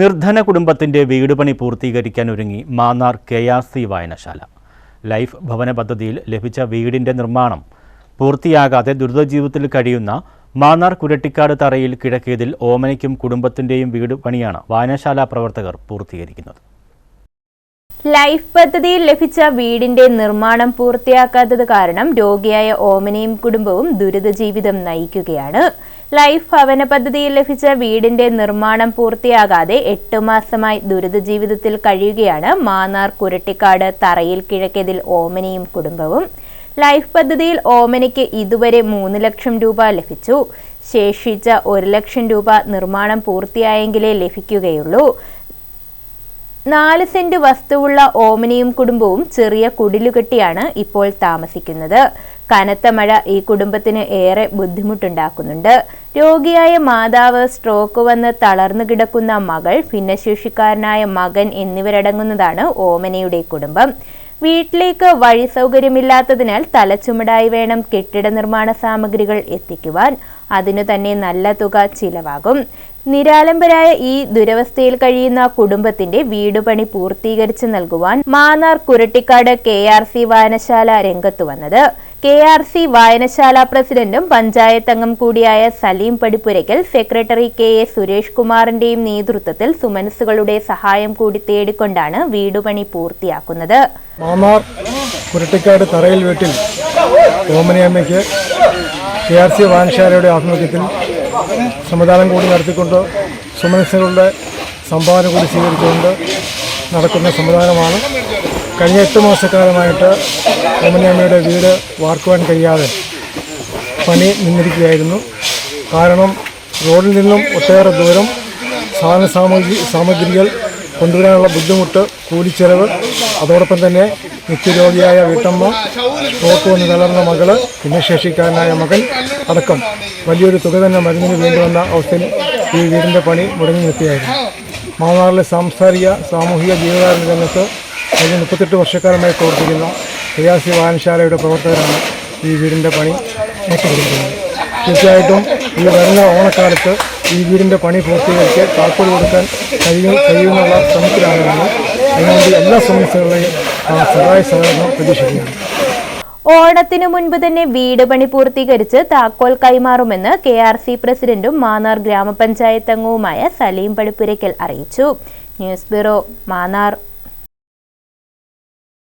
നിർധന കുടുംബത്തിന്റെ വീട് പണി പൂർത്തീകരിക്കാൻ ഒരുങ്ങി മാന്നാർ കെ ആർ സി വായനശാല. ലൈഫ് ഭവന പദ്ധതിയിൽ ലഭിച്ച വീടിന്റെ നിർമ്മാണം പൂർത്തിയാകാതെ ദുരിതജീവിതത്തിൽ കഴിയുന്ന മാന്നാർ കുരട്ടിക്കാട് തറയിൽ കിഴക്കിയതിൽ ഓമനയ്ക്കും കുടുംബത്തിന്റെയും വീട് പണിയാണ് വായനശാല പ്രവർത്തകർ പൂർത്തീകരിക്കുന്നത്. ലൈഫ് പദ്ധതിയിൽ ലഭിച്ച വീടിന്റെ നിർമ്മാണം പൂർത്തിയാക്കാത്തത് കാരണം രോഗിയായ ഓമനയും കുടുംബവും ദുരിത ജീവിതം നയിക്കുകയാണ്. ലൈഫ് ഭവന പദ്ധതിയിൽ ലഭിച്ച വീടിന്റെ നിർമ്മാണം പൂർത്തിയാകാതെ എട്ട് മാസമായി ദുരിത ജീവിതത്തിൽ കഴിയുകയാണ് മാന്നാർ കുരട്ടിക്കാട് തറയിൽ കിഴക്കതിൽ ഓമനയും കുടുംബവും. ലൈഫ് പദ്ധതിയിൽ ഓമനയ്ക്ക് ഇതുവരെ മൂന്ന് ലക്ഷം രൂപ ലഭിച്ചു. ശേഷിച്ച ഒരു ലക്ഷം രൂപ നിർമ്മാണം പൂർത്തിയായെങ്കിലേ ലഭിക്കുകയുള്ളൂ. നാല് സെന്റ് വസ്തുവുള്ള ഓമനയും കുടുംബവും ചെറിയ കുടിലുകെട്ടിയാണ് ഇപ്പോൾ താമസിക്കുന്നത്. കനത്ത മഴ ഈ കുടുംബത്തിന് ഏറെ ബുദ്ധിമുട്ടുണ്ടാക്കുന്നുണ്ട്. രോഗിയായ മാതാവ് സ്ട്രോക്ക് വന്ന് തളർന്നു കിടക്കുന്ന മകൾ ഭിന്നശേഷിക്കാരനായ മകൻ എന്നിവരടങ്ങുന്നതാണ് ഓമനയുടെ കുടുംബം. വീട്ടിലേക്ക് വഴി സൗകര്യമില്ലാത്തതിനാൽ തലച്ചുമടായി വേണം കെട്ടിട നിർമ്മാണ സാമഗ്രികൾ എത്തിക്കുവാൻ. അതിനു തന്നെ നല്ല തുക ചിലവാകും. നിരാലംബരായ ഈ ദുരവസ്ഥയിൽ കഴിയുന്ന കുടുംബത്തിന്റെ വീടുപണി പൂർത്തീകരിച്ചു നൽകുവാൻ Mannar Kurattikkad K R C വായനശാല രംഗത്തു വന്നത്. കെ ആർ സി വായനശാല പ്രസിഡന്റും പഞ്ചായത്ത് അംഗം കൂടിയായ Salim Padippurakkal secretary K A Suresh കുമാറിന്റെയും നേതൃത്വത്തിൽ സുമനസുകളുടെ സഹായം കൂടി തേടിക്കൊണ്ടാണ് വീടുപണി പൂർത്തിയാക്കുന്നത്. മാന്നാർ കുരട്ടിക്കാട് തറയിൽ വീട്ടിൽ ഓമനിയമ്മയ്ക്ക് കെ ആർ സി വായനശാലയുടെ ആഭിമുഖ്യത്തിൽ സംവിധാനം കൂടി നടത്തിക്കൊണ്ട് സുമനസുകളുടെ സംഭാവന കൂടി സ്വീകരിച്ചുകൊണ്ട് നടക്കുന്ന സംവിധാനമാണ് കഴിഞ്ഞ എട്ട് മാസക്കാലമായിട്ട് ഓമനിയമ്മയുടെ വീട് വാർക്കുവാൻ കഴിയാതെ പണി നിന്നിരിക്കുകയായിരുന്നു. കാരണം റോഡിൽ നിന്നും ഒട്ടേറെ ദൂരം സാധന സാമഗ്രി സാമഗ്രികൾ കൊണ്ടുവരാനുള്ള ബുദ്ധിമുട്ട് കൂലിച്ചെലവ് അതോടൊപ്പം തന്നെ നിത്യരോഗിയായ വീട്ടമ്മ തോട്ടു വന്ന് തളർന്ന മകൾ ഭിന്നശേഷിക്കാരനായ മകൻ അടക്കം വലിയൊരു തുക തന്നെ മരുന്നിന് വേണ്ടി വന്ന അവസ്ഥയിൽ ഈ വീടിന്റെ പണി മുടങ്ങി നിർത്തിയായിരുന്നു മാന്നാറിലെ സാംസ്കാരിക സാമൂഹിക ജീവകാരുണ്യ രംഗത്ത് കഴിഞ്ഞ മുപ്പത്തെട്ട് വർഷക്കാലമായി പ്രവർത്തിക്കുന്ന കെയാസി വായനശാലയുടെ പ്രവർത്തകരാണ് ഈ വീടിന്റെ പണി ഏറ്റെടുക്കുന്നത്. തീർച്ചയായിട്ടും ഈ വരുന്ന ഓണക്കാലത്ത് ഈ വീടിന്റെ പണി പൂർത്തീകരിച്ച് താക്കോൽ കൊടുക്കാൻ കഴിയും കഴിയുമെന്നുള്ള ശ്രമത്തിലാണ് അതിനുവേണ്ടി എല്ലാ സമസ്യകളുടെയും സഹായ സഹകരണം പ്രതീക്ഷിക്കുകയാണ്. ഓണത്തിനു മുൻപ് തന്നെ വീട് പണി പൂർത്തീകരിച്ച് താക്കോൽ കൈമാറുമെന്ന് കെ ആർ സി പ്രസിഡന്റും മാന്നാർ ഗ്രാമപഞ്ചായത്ത് അംഗവുമായ സലീം പടിപ്പുരയ്ക്കൽ അറിയിച്ചു. News bureau Mannar.